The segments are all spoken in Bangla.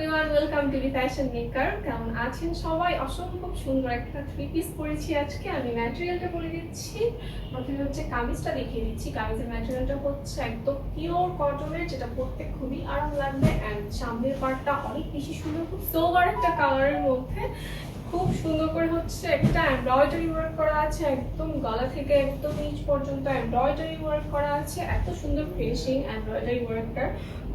Everyone welcome to the fashion maker কেমন আছেন সবাই? অসম্ভব সুন্দর একটা থ্রি পিস পরেছি আজকে। আমি ম্যাটেরিয়ালটা বলে দিচ্ছি। প্রথমে হচ্ছে কামিজটা দেখিয়ে দিচ্ছি। কামিজের ম্যাটেরিয়ালটা হচ্ছে একদম পিওর কটনের যেটা পরতে খুবই আরাম লাগবে। অ্যান্ড সামনের পার্টটা অনেক বেশি সুন্দর, খুব সোবার একটা কালারের মধ্যে। খুব সুন্দর করে হচ্ছে একটা এমব্রয়ডারি ওয়ার্ক করা আছে, একদম গলা থেকে একদম নিচ পর্যন্ত এমব্রয়ডারি ওয়ার্ক করা আছে। এত সুন্দর ফিনিশিং এমব্রয়ডারি ওয়ার্কটা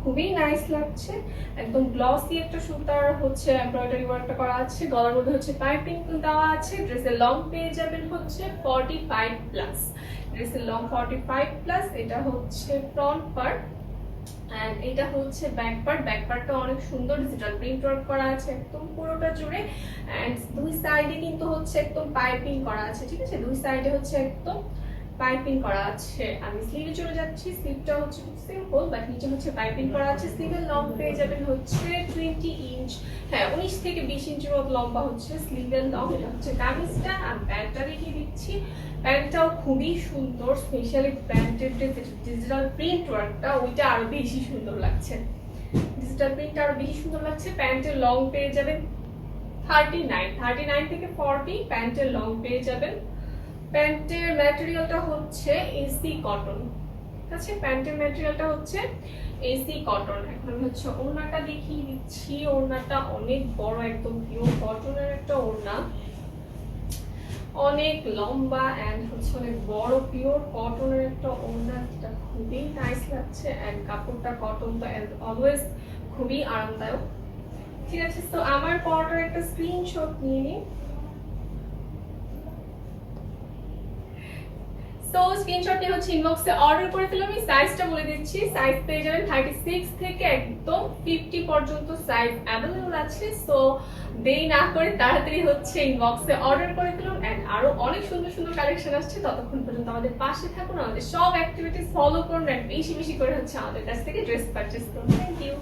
খুবই নাইস লাগছে। একদম গ্লসি একটা সুতার হচ্ছে এমব্রয়ডারি ওয়ার্কটা করা আছে। গলার মধ্যে হচ্ছে পাইপিং দেওয়া আছে। ড্রেসের লং পেয়ে যাবেন হচ্ছে ফর্টি ফাইভ প্লাস ড্রেসের লং ফর্টি ফাইভ প্লাস এটা হচ্ছে ফ্রন্ট পার্ট অ্যান্ড এটা হচ্ছে ব্যাক পার্ট ব্যাক পার্টটা অনেক সুন্দর ডিজিটাল প্রিন্ট ওয়ার্ক করা আছে একদম পুরোটা জুড়ে। অ্যান্ড দুই সাইডে কিন্তু হচ্ছে একদম পাইপিং করা আছে, ঠিক আছে? দুই সাইডে হচ্ছে একদম পাইপিং করা আছে। আমি স্লিভে চলে যাচ্ছি স্লিভটা হচ্ছে সিম্পল বাট নিচে হচ্ছে পাইপিং করা আছে। স্লিভের লং পেয়ে যাবেন হচ্ছে টোয়েন্টি ইঞ্চ হ্যাঁ উনিশ থেকে বিশ ইঞ্চের মতো লম্বা হচ্ছে স্লিভের লং এটা হচ্ছে কামিজটা আর প্যান্টটা দেখিয়ে দিচ্ছি। প্যান্টটাও খুবই সুন্দর স্পেশালি প্যান্টের ডিজিটাল প্রিন্ট ওয়ার্কটা ওইটা আরও বেশি সুন্দর লাগছে। ডিজিটাল প্রিন্টটা আরও বেশি সুন্দর লাগছে। প্যান্টের লং পেয়ে যাবেন থার্টি নাইন থার্টি নাইন থেকে ফর্টি প্যান্টের লং পেয়ে যাবেন প্যান্টের ম্যাটেরিয়ালটা হচ্ছে এসি কটন। ঠিক আছে? প্যান্টের ম্যাটেরিয়ালটা হচ্ছে এসি কটন। এখন হচ্ছে ওড়নাটা দেখিয়ে দিচ্ছি। ওড়নাটা অনেক বড়, একদম পিওর কটনের একটা ওড়না। অনেক লম্বা অ্যান্ড হচ্ছে অনেক বড় পিওর কটনের একটা ওড়না। যেটা খুবই নাইস লাগছে অ্যান্ড কাপড়টা কটন তো অলওয়েজ খুবই আরামদায়ক। ঠিক আছে? তো আমার পরটার একটা স্ক্রিনশট নিয়ে নিই। তো স্ক্রিনশটটি হচ্ছে ইনবক্সে অর্ডার করে ফেলে। আমি সাইজটা বলে দিচ্ছি। সাইজ পেয়ে যাবেন থার্টি সিক্স থেকে একদম ফিফটি পর্যন্ত সাইজ অ্যাভেলেবল আছে। সো দেরি না করে তাড়াতাড়ি হচ্ছে ইনবক্সে অর্ডার করে ফেলুন। অ্যান্ড আরও অনেক সুন্দর সুন্দর কালেকশন আসছে। ততক্ষণ পর্যন্ত আমাদের পাশে থাকুন। আমাদের সব অ্যাক্টিভিটিস ফলো করুন। অ্যান্ড বেশি বেশি করে হচ্ছে আমাদের কাছ থেকে ড্রেস পারচেস করুন। Thank you